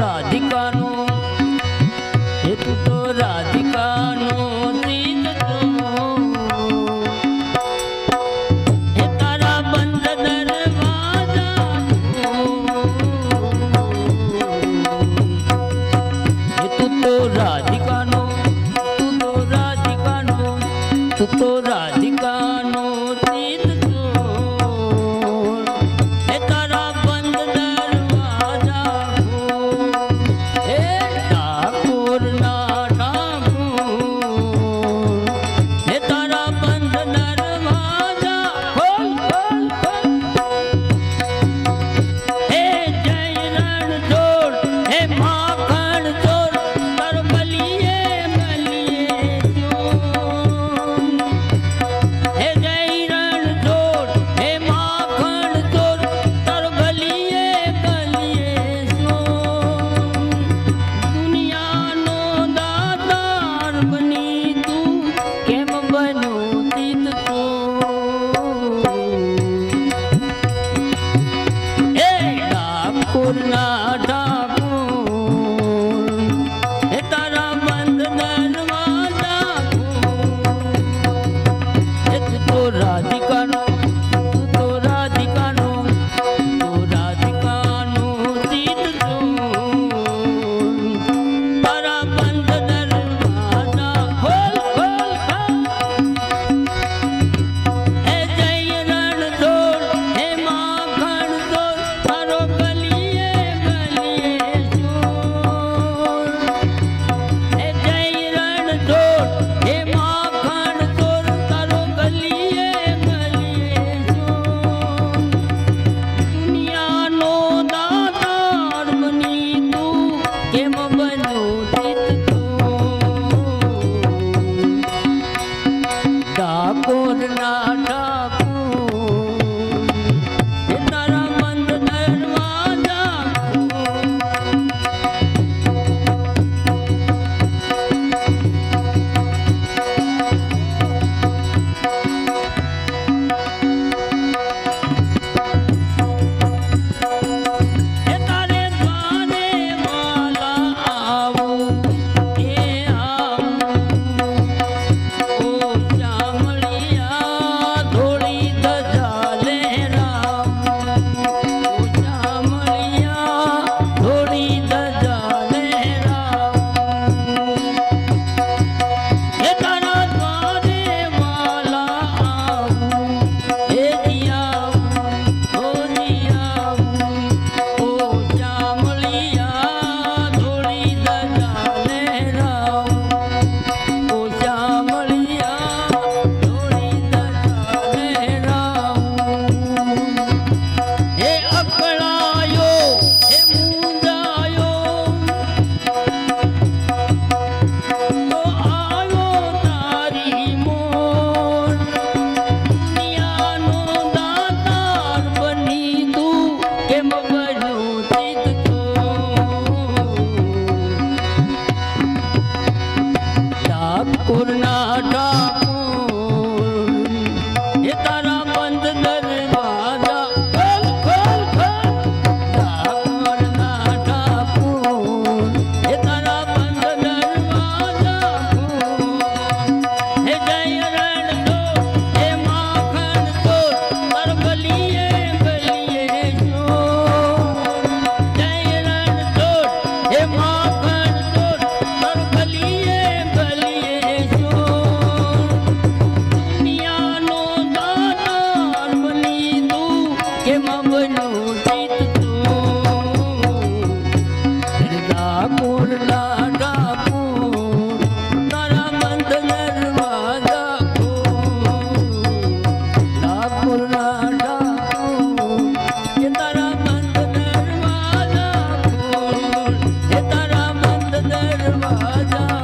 રાધિકાનો એ તું તો રાધિકાનો રાધિકાનો તું તો રાધિકાનો તું તો বাজা